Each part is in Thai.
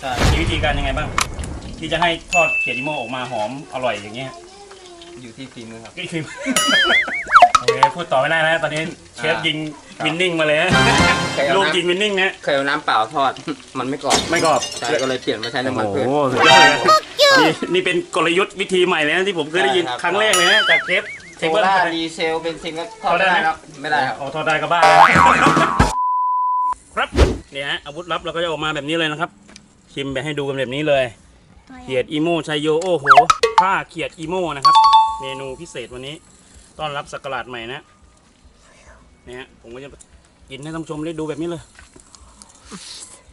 ใช่มีวิธีการยังไงบ้าง ที่จะให้ทอดเขียดอีโมออกมาหอมอร่อยอย่างเงี้ยอยู่ที่ฝีมือครับ ก็คือโอเคพูดต่อไม่ได้แล้วตอนนี้เชฟอ่ายิยิงครับ วินนิ่งมาเลยฮะเคยเอาลูกน้ำยิงวินนิ่งนะ เคยเอาน้ำเปล่าทอด มันไม่กรอบไม่กรอบ ใช่ก็เลยเปลี่ยนมาใช้น้ำมันโอ้พืชโหสุดยอดเลยนะนี่นี่เป็นกลยุทธ์วิธีใหม่เลยนะที่ผมเคยได้ยินใช่ครับ ครั้งแรกเลยนะจากเชฟเชโซฟเบิ้ลล่าดีเซลเบนซินก็ทอดไม่ได้แล้วไม่ได้ครับ เอาทอดได้ก็บ้าแล้วครับเนี่ยฮะอาวุธลับเราก็จะออกมาแบบนี้เลยนะครับ ชิมไปให้ดูกันแบบนี้เลย เขียดอีโมชัยโยโอ้โหผ้าเขียดอีโมนะครับ เมนูพิเศษวันนี้ ต้อนรับสักราชใหม่นะเนี่ยฮะผมก็จะกินให้ท่านผู้ชมได้ดูแบบนี้เลย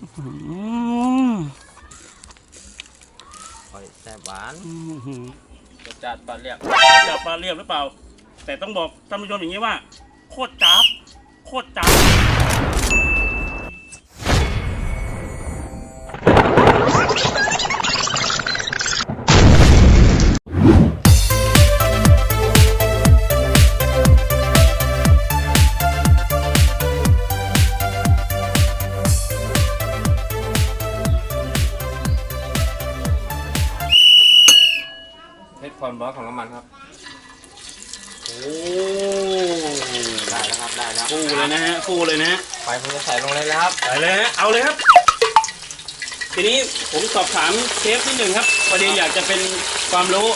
อื้อหือหอยแซ่บหวานอื้อหือรสจัดปลาเรียกจับปลาเรียบหรือเปล่า แต่ต้องบอกท่านผู้ชมอย่างนี้ว่า โคตรจับโคตรจับ เฮ็ดความร้อนของน้ำมันครับ โอ้ได้แล้วครับ ได้แล้วฟูเลยนะฮะฟูเลยนะฮะไฟผมจะใส่ลงเลยแล้วครับ ไปเลยฮะเอาเลยครับ ทีนี้ผมสอบถามเชฟที่หนึ่งครับประเด็นอยากจะเป็นความรู้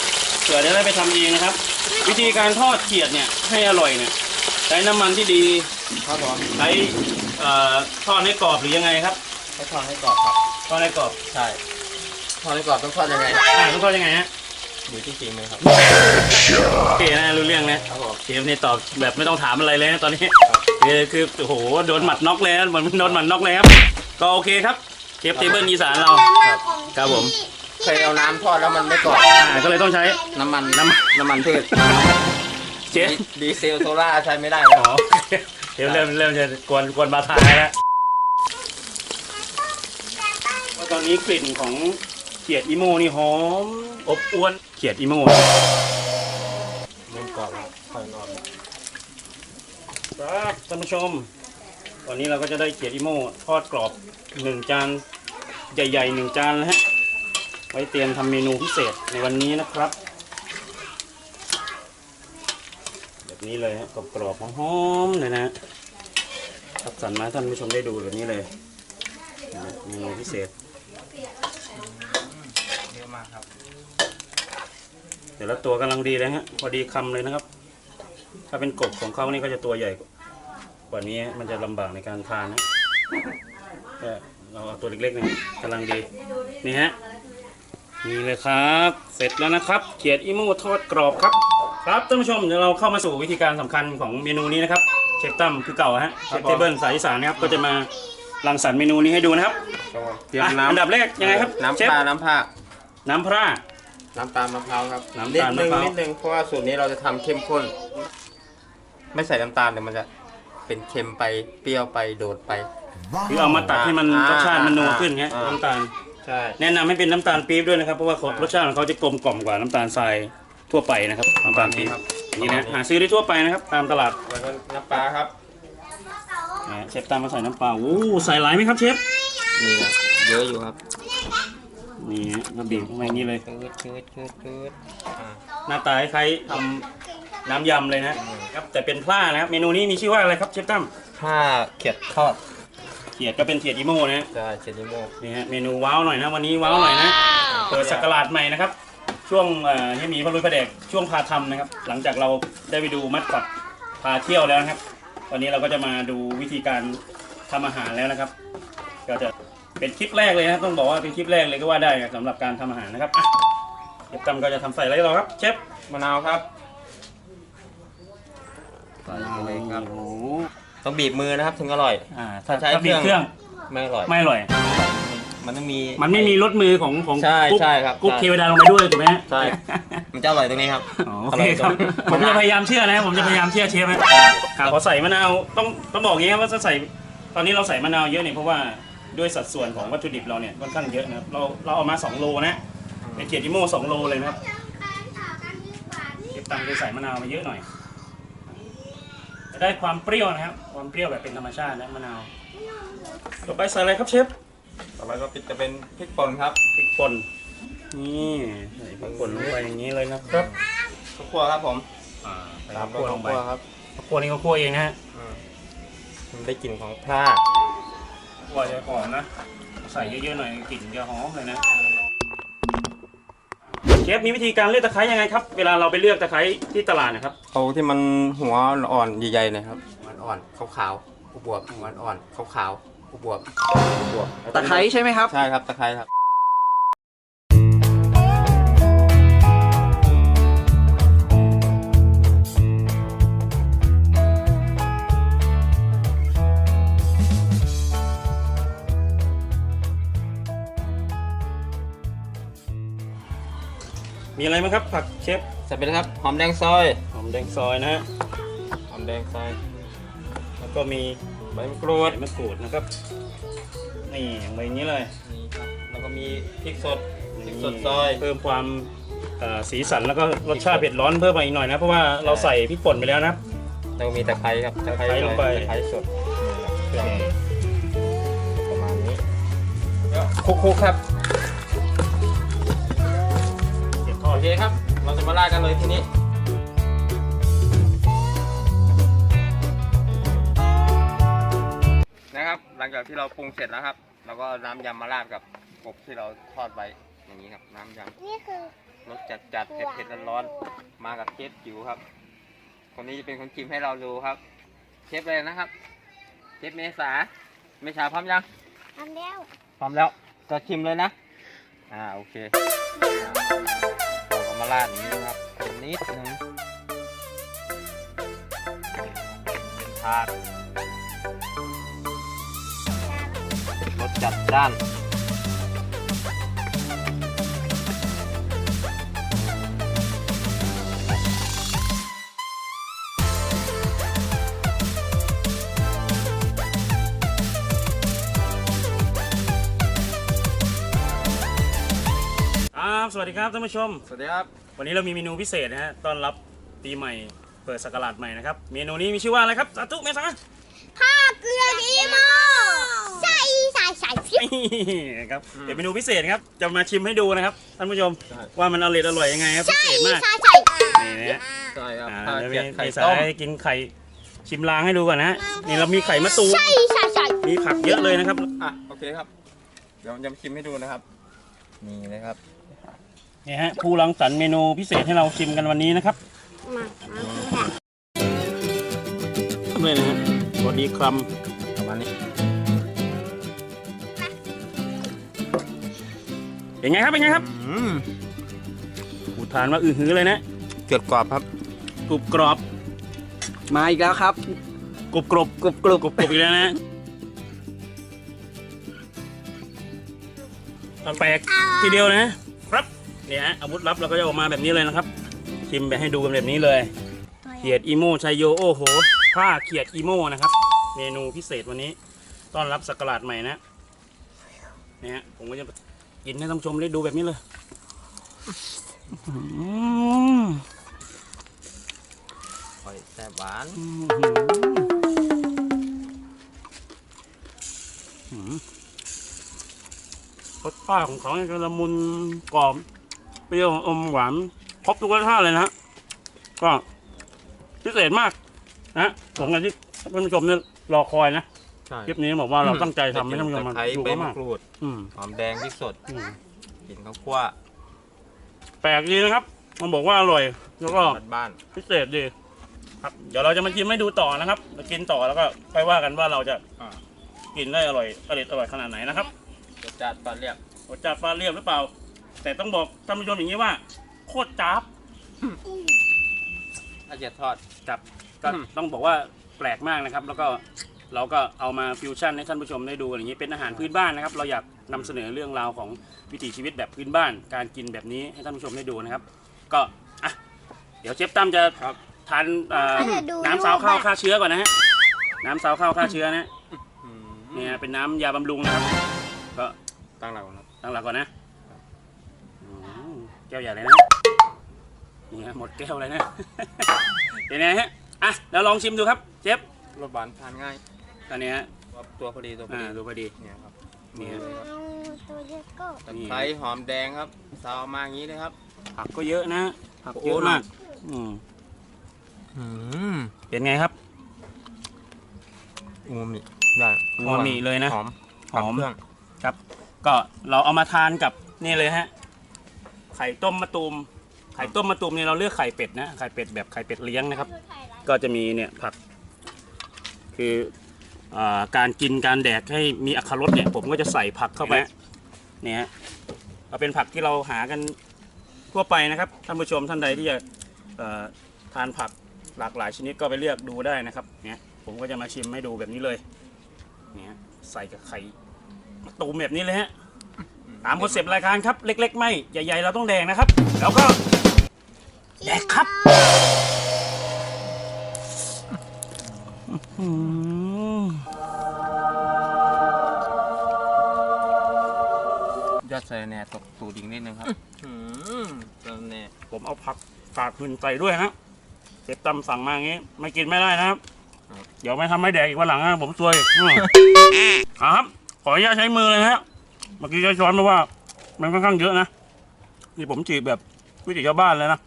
เผื่อจะได้ไปทำเองนะครับ วิธีการทอดเขียดเนี่ยให้อร่อยเนี่ยใช้น้ำมันที่ดีทอดร้อนใช้เอ่อทอดให้กรอบหรือยังไงครับให้ทอดให้กรอบครับ ทอดให้กรอบใช่ทอดให้กรอบต้องทอดยังไงอ่าต้องทอดยังไงฮะอยู่ที่ฝีมือครับโอเคนะรู้เรื่องนะครับผมเชฟเนี่ยตอบแบบไม่ต้องถามอะไรเลยนะตอนนี้คือคือโอ้โหโดนหมัดน็อกเลยนะเหมือนโดนหมัดน็อกเลยครับก็โอเคครับ เชฟเทเบิลอีสานเราครับผมเคยเอาน้ำทอดแล้วมันไม่กรอบอ่าก็เลยต้องใช้น้ำมันน้ำมันน้ำมันพืชเชฟดีดีเซลโซล่าใช้ไม่ได้แล้วอ๋อเชฟเริ่มเริ่มจะกวนกวนบาทายแล้วว่าตอนนี้กลิ่นของเขียดอีโมนี่หอมอบอวนเขียดอีโมเริ่มกรอบแล้วค่อยนอนครับท่านผู้ชม วันนี้เราก็จะได้เขียดอีโมทอดกรอบหนึ่งจานใหญ่ๆหนึ่งจานนะฮะ ไว้เตรียมทำเมนูพิเศษในวันนี้นะครับ แบบนี้เลยฮะกรอบๆหอมๆเลยนะฮะคัดสรรมาให้ท่านผู้ชมได้ดูแบบนี้เลยนะเมนูพิเศษเยอะมากครับแต่ละตัวกำลังดีเลยฮะพอดีคำเลยนะครับ ถ้าเป็นกบของเขานี่ก็จะตัวใหญ่ กว่านี้มันจะลำบากในการทานนะก็เราเอาตัวเล็กๆนี่กำลังดี นี่ฮะ นี่เลยครับ เสร็จแล้วนะครับ เขียดอีโมทอดกรอบครับ ครับท่านผู้ชมเดี๋ยวเราเข้ามาสู่วิธีการสำคัญของเมนูนี้นะครับ เชฟตั้มคือเก่าฮะ เชฟเทเบิลสายอีสานนะครับ ก็จะมารังสรรค์เมนูนี้ให้ดูนะครับเตรียมอะน้ำอันดับแรกยังไงครับน้ำเชปฟลาน้ำผ้าน้ำพร่า น้ำตาลมะพร้าวครับน้ำนิดตาลนึงมะพร้าว นิดนึงเพราะว่าสูตรนี้เราจะทำเข้มข้น ไม่ใส่น้ำตาลเดี๋ยวมันจะ เป็นเค็มไปเปรี้ยวไปโดดไป คือเอามาตัดให้มันอ่ารสชาติมันนัวขึ้นไงอ่า น้ำตาล ใช่ แนะนำให้เป็นน้ำตาลปี๊บด้วยนะครับ เพราะว่าเขารสชาติของเขาจะกลมกล่อมกว่าน้ำตาลทรายทั่วไปนะครับน้ำตาลปี๊บครับอย่างนี้นะหาซื้อได้ทั่วไปนะครับ ตามตลาดแล้วก็น้ำปลาครับนะเชฟตามมาใส่น้ำปลาโอ้ใส่หลายไหมครับเชฟนี่ครับเยอะอยู่ครับนี่ฮะก็บีบเข้ามาอย่างนี้เลยชืดชืดชืดชืดอ่าหน้าตาคล้ายๆทำ น้ำยำเลยนะครับแต่เป็นพลานะครับเมนูนี้มีชื่อว่าอะไรครับเชฟตั้มถ้าเขียดทอดเขียดก็เป็นเขียดอีโมนะจะเชนิโมกนี่ฮะเมนูว้าวหน่อยนะวันนี้ว้าวหน่อยนะเปิดสักราชใหม่นะครับ ช่วงเอ่อเฮียหมีพระลุยพระเดกช่วงพาทำนะครับ หลังจากเราได้ไปดูมัดปัดพาเที่ยวแล้วนะครับ วันนี้เราก็จะมาดูวิธีการทำอาหารแล้วนะครับ ก็จะเป็นคลิปแรกเลยนะครับต้องบอกว่าเป็นคลิปแรกเลยก็ว่าได้ครับสำหรับการทำอาหารนะครับอะเชฟตั้มก็จะทำใส่อะไรต่อครับเชฟมะนาวครับ ใส่ไปเลยครับ โอ้โหต้องบีบมือนะครับถึงอร่อย อ่าถ้าใช้ถ้าบีบเครื่องไม่อร่อย ไม่อร่อย มันต้องมี มันไม่มีรสมือของของใช่กุ๊กใช่ครับกุ๊กใช่เทวดาลงไปด้วยถูกไหมฮะใช่ มันจะอร่อยตรงนี้ครับอ๋อโอเคครับอผร่อยมตรงจะพยายามเชื่อนะครับผมจะพยายามเชื่อเชฟนะขอใส่มะนาวต้องต้องบอกอย่างนี้ครับว่าจะใส่ตอนนี้เราใส่มะนาวเยอะเนี่ยเพราะว่าด้วยสัดส่วนของวัตถุดิบเราเนี่ยค่อนข้างเยอะนะครับเราเราเอามา 2 โลนะเป็นเกียรติโม่2โลเลยนะครับเชฟตังจะใส่มะนาวมาเยอะหน่อย จะได้ความเปรี้ยวนะครับ ความเปรี้ยวแบบเป็นธรรมชาตินะมะนาวต่อไปใส่อะไรครับเชฟต่อไปก็จะเป็นพริกป่นครับพริกป่นนี่ใส่พริกป่นลงไปอย่างนี้เลยนะครับข้าวคั่วครับผมอ่าใส่ตาข้ามวด้วยคั่วลข้าวงไปคั่วครับข้าวคั่วนี่ก็คั่วเองนะฮะอืมมันได้กลิ่นของพร่าคั่วจะหอมนะ ใส่เยอะๆหน่อยกลิ่นจะหอมเลยนะ เชฟมีวิธีการเลือกตะไคร้ยังไงครับ เวลาเราไปเลือกตะไคร้ที่ตลาดนะครับ เอาที่มันหัวอ่อนๆใหญ่ๆหนะครับหัวอ่อนๆขาวๆบวบๆหัวอ่อนๆขาวๆบวบๆบวบๆตะไคร้ใช่ไหมครับ ใช่ครับตะไคร้ครับ มีอะไรไหมครับ ผักเชฟใส่ไปเลยครับ หอมแดงซอย หอมแดงซอยนะฮะหอมแดงซอย แล้วก็มีใบมะกรูดใบมะกรูดนะครับ นี่อย่างใบนี้เลยนี่ครับแล้วก็มีพริกสดพริกสดซอยเพิ่มความเอ่อสีสันแล้วก็รสชาติเผ็ดร้อนเพิ่มมาอีกหน่อยนะ เพราะว่าเราใส่พริกป่นไปแล้วนะ แล้วก็มีตะไคร้ครับตะไคร้ตะไคร้ลงไป ตะไคร้สดนี่ครับเครื่องประมาณนี้แล้วคลุกๆครับ เก็บทอโอดเคครับ เราจะมาลาดกันเลยทีนี้นะครับ หลังจากที่เราปรุงเสร็จแล้วครับ เราก็เอาน้ำยำมาราดกับกบที่เราทอดไว้อย่างนี้ครับ น้ำยนี่คือำรสจัดจัดๆเผ็ดเผ็ดร้อนๆมากับเชฟจิ๋วครับ คนนี้จะเป็นคนชิมให้เราดูครับ เชฟเลยนะครับ เชฟเมษาเมษาพร้อมยัง ทำแล้วพร้อมแล้วจะชิมเลยนะ อ่า โอเคเราก็ มาราดอย่างนี้นะครับเป็นนิดนึงเป็นทาดรสจัดจ้าน สวัสดีครับท่านผู้ชม สวัสดีครับ วันนี้เรามีเมนูพิเศษนะฮะต้อนรับปีใหม่ เปิดสักราชใหม่นะครับ เมนูนี้มีชื่อว่าอะไรครับสาธุเมษาผ้าเกลือดีโมใส่ใส่ใส่พริกนี่นะครับเป็นเมนูพิเศษครับ จะมาชิมให้ดูนะครับท่านผู้ชม ว่ามันอร่อยอร่อยยังไงครับพิเศษมากใส่ใส่นี่นะฮะใช่ครับอ่าข้าวเดี๋ยวเกรีมียบไข่เมษาต้มให้กินไข่ชิมลางให้ดูก่อนนะฮะนี่เรามีไข่มะตูมใส่ใส่ใส่มีผักเยอะเลยนะครับอะโอเคครับ เดี๋ยวผมจะชิมให้ดูนะครับ นี่เลยครับ นี่ฮะผู้รังสรรค์เมนูพิเศษให้เราชิมกันวันนี้นะครับมามาเลยนะฮะสวัสดีครับประมาณนี้เป็นไงครับเป็นไงครับอืมอุทานว่าอือหือเลยนะเกลือบกรอบครับกรุบกรอบมาอีกแล้วครับกรุบกรอบกรุบกรุบกรุบกรุบอีกแล้วนะแปลกทีเดียวนะครับ เนี่ยฮะอาวุธลับเราก็จะออกมาแบบนี้เลยนะครับ ชิมไปให้ดูกันแบบนี้เลย เขียดอีโมชัยโยโอ้โหผ้าเขียดอีโมนะครับ เมนูพิเศษวันนี้ ต้อนรับสักราชใหม่นะเนี่ยฮะผมก็จะกินให้ท่านผู้ชมได้ดูแบบนี้เลยอื้อหือหอยแซ่บหวานอื้อหือหือรสชาติของเขาเนี่ยจะละมุนกรอบ เปรี้ยวอมหวานครบทุกรสชาติเลยนะฮะก็พิเศษมากนะฮะผมกับที่ท่านผู้ชมเนี่ยรอคอยนะใช่คลิปนี้บอกว่าเราตั้งใจทำให้ท่านผู้ชมตะมาไคร้ดูใบกันมะมากกรูดอืมหอมแดงพริกสดอืมกลิ่นข้าวคั่วแปลกดีนะครับ มันบอกว่าอร่อยแล้วก็ บ้านพิเศษดีครับ เดี๋ยวเราจะมาชิมให้ดูต่อนะครับมากินต่อแล้วก็ไปว่ากันว่าเราจะอ่ากินได้อร่อยอร่อยอร่อยขนาดไหนนะครับรสจัดปลาเรียบ รสจัดฟ้าเรียบหรือเปล่า แต่ต้องบอกท่านผู้ชมอย่างนี้ว่า โคตรจ้าบละเอียดทอดจับก็อืมต้องบอกว่าแปลกมากนะครับ แล้วก็เราก็เอามาฟิวชั่นให้ท่านผู้ชมได้ดูอย่างนี้เป็นอาหารพื้นบ้านนะครับ เราอยากนำเสนอเรื่องราวของวิถีชีวิตแบบพื้นบ้าน การกินแบบนี้ให้ท่านผู้ชมได้ดูนะครับ ก็อะเดี๋ยวเชฟตั้มจะครับทานเอ่อน้ำซาวข้าวฆ่าเชื้อก่อนนะฮะน้ำซาวข้าวฆ่าเชื้อนะอืมเนี่ยเป็นน้ำยาบำรุงนะครับ ก็ตั้งหลักก่อนครับตั้งหลักก่อนนะอืม แก้วใหญ่เลยนะนี่ฮะหมดแก้วเลยนะ เป็นไงฮะอะแล้วลองชิมดูครับเชฟรสหวานทานง่ายตอนนี้ฮะตัวพอดีตัวพออ่าดีดูพอดีเนี่ยครับเนี่ยเลยครับตัวเล็กก็ตะไคร้หอมแดงครับซาวมาอย่างนี้เลยครับ ผักก็เยอะนะผักเยอะโอ้มากอืมอืมเป็นไงครับ อูมามิได้อูมามิเลยนะหอมหอมเครื่องครับ ก็เราเอามาทานกับนี่เลยฮะ ไข่ต้มมะตูม ไข่ต้มมะตูมเนี่ยเราเลือกไข่เป็ดนะ ไข่เป็ดแบบไข่เป็ดเลี้ยงนะครับ ก็จะมีเนี่ยผัก คืออาการกินการแดกให้มีอรรถรสเนี่ย ผมก็จะใส่ผักเข้าไปเนี่ยฮะเอาเป็นผักที่เราหากันทั่วไปนะครับท่านผู้ชมท่านใดที่จะเอ่อทานผักหลากหลายชนิดก็ไปเลือกดูได้นะครับเนี่ยผมก็จะมาชิมให้ดูแบบนี้เลยเนี่ยใส่กับไข่มะตูมแบบนี้เลยฮะ ตามคอนเซปต์รายการครับ เล็ก ๆ ไม่ ใหญ่ ๆ เราต้องแดงนะครับ แล้วก็ แดกครับอืมยอดสะระแหน่ตกตูดอีกนิดนึงครับอืมสะระแหน่ผมเอาผักกาดหุ่นใส่ด้วยฮะเชฟตำสั่งมาอย่างงี้ ไม่กินไม่ได้นะครับ เดี๋ยวไม่ทำให้แดกอีกวันหลังนะผมซวยอืมอะครับ ขออนุญาตใช้มือเลยนะฮะ เมื่อกี้ใช้ช้อนเพราะว่า มันค่อนข้างเยอะนะ นี่ผมจีบแบบวิถีชาวบ้านเลยนะ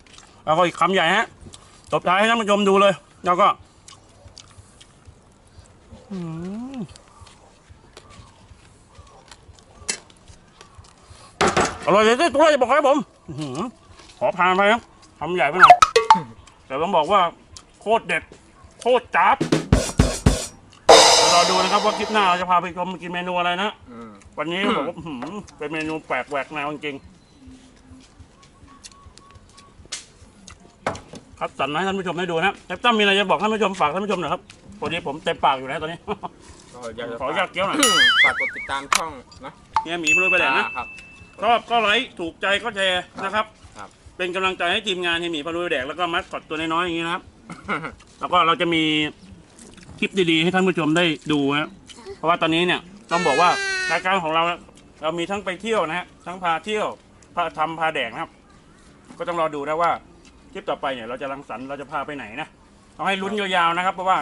แล้วก็อีกคำใหญ่ฮะตบท้ายให้ท่านผู้ชมดูเลย แล้วก็อืมอร่อยเลยที่ตัวจะบอกให้ผมอื้อหือขอพานไปนะทำใหญ่ไปหน่อยแต่ต้องบอกว่า โคตรเด็ด โคตรจับ ดี๋ยวเราดูนะครับว่าคลิปหน้าเราจะพาไปชมกินเมนูอะไรนะ อืมวันนี้บอกว่าอื้อหือเป็นเมนูแปลกแหวกแนวจริงๆครับสั่นมาให้ท่านผู้ชมได้ดูนะแต่ตั้มมีอะไรจะบอกท่านผู้ชมฝากท่านผู้ชมหน่อยครับพอดีผมเต็มปากอยู่แล้วตอนนี้ ก็อยากจะขออนุญาตเคี้ยวหน่อย ฝากกดติดตามช่องนะเนี่ยหมีมาลุยไปแหลกนะ ครับ ชอบก็ไลค์ถูกใจก็แชร์นะครับ ครับ เป็นกำลังใจให้ทีมงานเฮยหมีพารุยแดกแล้วก็มัดกอดตัวน้อยๆอย่างนี้นะครับ แล้วก็เราจะมีค ลิปดีๆ ให้ท่านผู้ชมได้ดูนะเพราะว่าตอนนี้เนี่ยต้องบอกว่ารายการของเราเรามีทั้งไปเที่ยวนะฮะทั้งพาเที่ยวพาทำพาแดกนะครับ ก็ต้องรอดูนะว่าคลิปต่อไปเนี่ยเราจะรังสรรค์เราจะพาไปไหนนะเอาให้ลุ้นยาวๆนะครับ เพราะว่า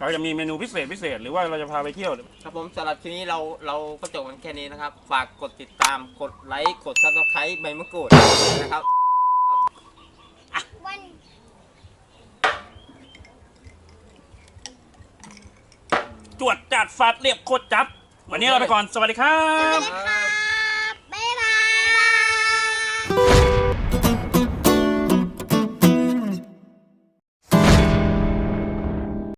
เราจะมีเมนูพิเศษพิเศษหรือว่าเราจะพาไปเที่ยว ครับผมสำหรับทีนี้เราเราก็จบกันแค่นี้นะครับ ฝากกดติดตามกดไลค์กดซับสไครต์ใบมะกรูดนะครับ จวดจัดฟาดเรียบโคตรจับ วันนี้เราไปก่อน สวัสดีครัสวับสดีค่ะ